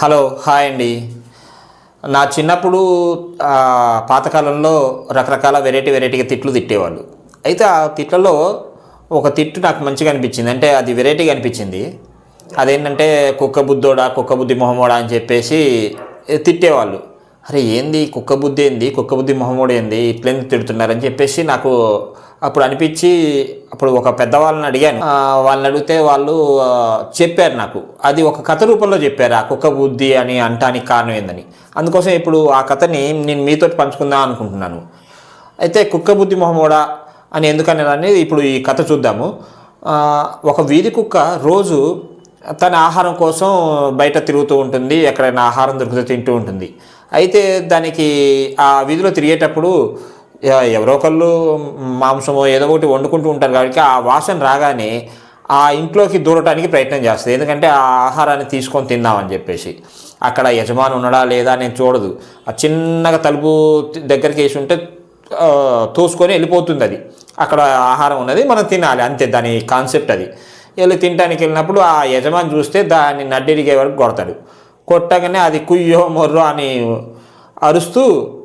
Hello hi అండి. నా చిన్నప్పుడు పాతకాలంలో రకరకాల వెరైటీ వెరైటీగా తిట్లు తిట్టేవాళ్ళు. అయితే ఆ తిట్లలో ఒక తిట్టు నాకు మంచిగా అనిపించింది. అంటే అది వెరైటీగా అనిపించింది. అదేంటంటే కుక్క బుద్ధోడా కుక్క బుద్ధి మొహమోడా అని చెప్పేసి తిట్టేవాళ్ళు. అరే ఏంది? కుక్క బుద్ధి ఏంది? కుక్క బుద్ధి మొహమోడు ఏంది? ఇట్లేంది తిడుతున్నారని చెప్పేసి నాకు అప్పుడు అనిపించి అప్పుడు ఒక పెద్దవాళ్ళని అడిగాను. వాళ్ళని అడిగితే వాళ్ళు చెప్పారు నాకు. అది ఒక కథ రూపంలో చెప్పారు ఆ కుక్క బుద్ధి అని అంటానికి కారణం ఏందని. అందుకోసం ఇప్పుడు ఆ కథని నేను మీతో పంచుకుందాం అనుకుంటున్నాను. అయితే కుక్క బుద్ధి మొహమోడా అని ఎందుకని ఇప్పుడు ఈ కథ చూద్దాము. ఒక వీధి కుక్క రోజు తన ఆహారం కోసం బయట తిరుగుతూ ఉంటుంది ఎక్కడైనా ఆహారం దొరికితే తింటూ ఉంటుంది. అయితే దానికి ఆ వీధిలో తిరిగేటప్పుడు ఎవరో ఒకళ్ళు మాంసమో ఏదో ఒకటి వండుకుంటూ ఉంటారు కాబట్టి ఆ వాసన రాగానే ఆ ఇంట్లోకి దూరటానికి ప్రయత్నం చేస్తుంది. ఎందుకంటే ఆ ఆహారాన్ని తీసుకొని తిందామని చెప్పేసి. అక్కడ యజమాని ఉన్నాడా లేదా నేను చూడదు. ఆ చిన్నగా తలుపు దగ్గరికి వేసి ఉంటే తోసుకొని వెళ్ళిపోతుంది అది. అక్కడ ఆహారం ఉన్నది మనం తినాలి. అంతే దాని కాన్సెప్ట్ అది. వెళ్ళి తినడానికి వెళ్ళినప్పుడు ఆ యజమాని చూస్తే దాన్ని నడ్డిరిగే వరకు కొడతాడు. కొట్టగానే అది కుయ్యో మొర్రో అని అరుస్తూ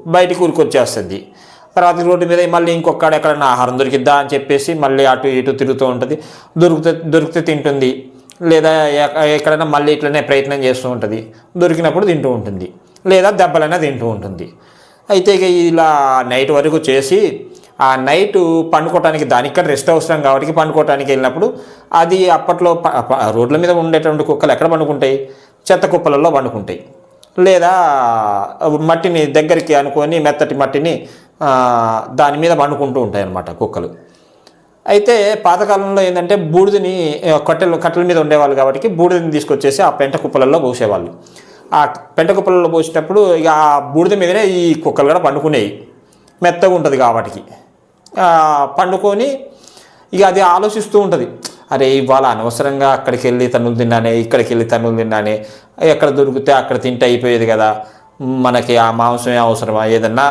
బయటికి ఉరికొచ్చేస్తుంది తర్వాత రోడ్డు మీద మళ్ళీ ఇంకొకడ ఎక్కడన్నా ఆహారం దొరికిద్దా అని చెప్పేసి మళ్ళీ అటు ఇటు తిరుగుతూ ఉంటుంది. దొరికితే దొరికితే తింటుంది. లేదా ఎక్కడైనా మళ్ళీ ఇట్లనే ప్రయత్నం చేస్తూ ఉంటుంది. దొరికినప్పుడు తింటూ ఉంటుంది. లేదా దెబ్బలైనా తింటూ ఉంటుంది. అయితే ఇక ఇలా నైట్ వరకు చేసి ఆ నైట్ పండుకోవటానికి దానికి రెస్ట్ అవసరం కాబట్టి పండుకోవటానికి వెళ్ళినప్పుడు అది అప్పట్లో ప- రోడ్ల మీద ఉండేటువంటి కుక్కలు ఎక్కడ పండుకుంటాయి? చెత్త కుప్పలలో పండుకుంటాయి. లేదా మట్టిని దగ్గరికి అనుకొని మెత్తటి మట్టిని దాని మీద పండుకుంటూ ఉంటాయి అన్నమాట కుక్కలు. అయితే పాతకాలంలో ఏంటంటే బూడిదని కట్టెలు కట్టెల మీద ఉండేవాళ్ళు కాబట్టి బూడిదని తీసుకొచ్చేసి ఆ పెంట కుప్పలలో పోసేవాళ్ళు. ఆ పెంట కుప్పలలో పోసేటప్పుడు ఇక ఆ బూడిద మీదనే ఈ కుక్కలు కూడా పండుకునేవి. మెత్తగా ఉంటుంది కాబట్టి పండుకొని ఇక అది ఆలోచిస్తూ ఉంటుంది. అరే ఇవాళ అనవసరంగా అక్కడికి వెళ్ళి తన్నులు తిన్నానే ఇక్కడికి వెళ్ళి తన్నులు తిన్నానే ఎక్కడ దొరికితే అక్కడ తింటే అయిపోయేది కదా. మనకి ఆ మాంసమే అవసరమా? ఏదన్నా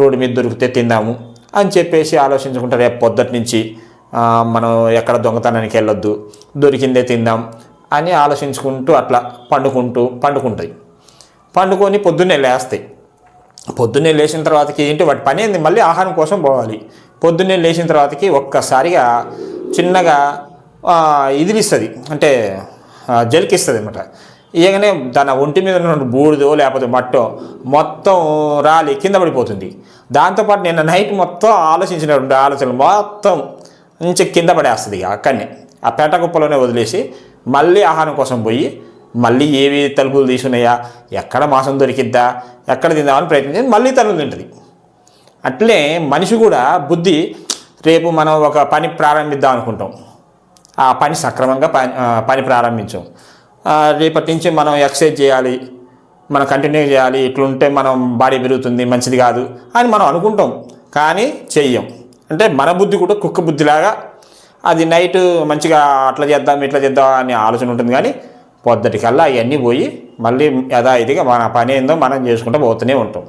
రోడ్డు మీద దొరికితే తిందాము అని చెప్పేసి ఆలోచించుకుంటారు. రేపు పొద్దుటి నుంచి మనం ఎక్కడ దొంగతనానికి వెళ్ళొద్దు దొరికిందే తిందాం అని ఆలోచించుకుంటూ అట్లా పండుకుంటూ పండుకుంటాయి. పండుకొని పొద్దున్నే లేస్తాయి. పొద్దున్నే లేచిన తర్వాతకి ఏంటి వాటి పని ఏంది? మళ్ళీ ఆహారం కోసం పోవాలి. పొద్దున్నే లేచిన తర్వాతకి ఒక్కసారిగా చిన్నగా ఇదిలిస్తుంది. అంటే జలికిస్తుంది అనమాట ఇయగానే దాని ఒంటి మీద ఉన్నటువంటి బూడిదో లేకపోతే మట్టో మొత్తం రాలి కింద పడిపోతుంది. దాంతోపాటు నిన్న నైట్ మొత్తం ఆలోచించినటువంటి ఆలోచనలు మొత్తం నుంచి కింద పడేస్తుంది ఇక అక్కడనే. ఆ పేట కుప్పలోనే వదిలేసి మళ్ళీ ఆహారం కోసం పోయి మళ్ళీ ఏవి తలుపులు తీసుకున్నాయా ఎక్కడ మాంసం దొరికిద్దా ఎక్కడ తిందామని ప్రయత్నించి మళ్ళీ తలుపులు తింటుంది. అట్లే మనిషి కూడా బుద్ధి రేపు మనం ఒక పని ప్రారంభిద్దాం అనుకుంటాం. ఆ పని సక్రమంగా పని పని ప్రారంభించాం. రేపటి నుంచి మనం ఎక్సర్సైజ్ చేయాలి. మనం కంటిన్యూ చేయాలి. ఇట్లుంటే మనం బాడీ పెరుగుతుంది మంచిది కాదు అని మనం అనుకుంటాం. కానీ చెయ్యం. అంటే మన బుద్ధి కూడా కుక్క బుద్ధిలాగా అది నైట్ మంచిగా అట్లా చేద్దాం ఇట్లా చేద్దాం అనే ఆలోచన ఉంటుంది. కానీ పొద్దుటికల్లా అవన్నీ పోయి మళ్ళీ యథాయిధిగా మన పని ఏందో మనం చేసుకుంటూ పోతూనే ఉంటాం.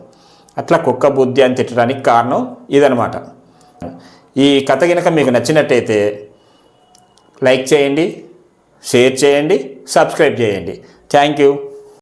అట్లా కుక్క బుద్ధి అని తిట్టడానికి కారణం ఇదనమాట ఈ కథ కనుక మీకు నచ్చినట్టయితే లైక్ చేయండి. షేర్ చేయండి సబ్స్క్రైబ్ చేయండి. Thank you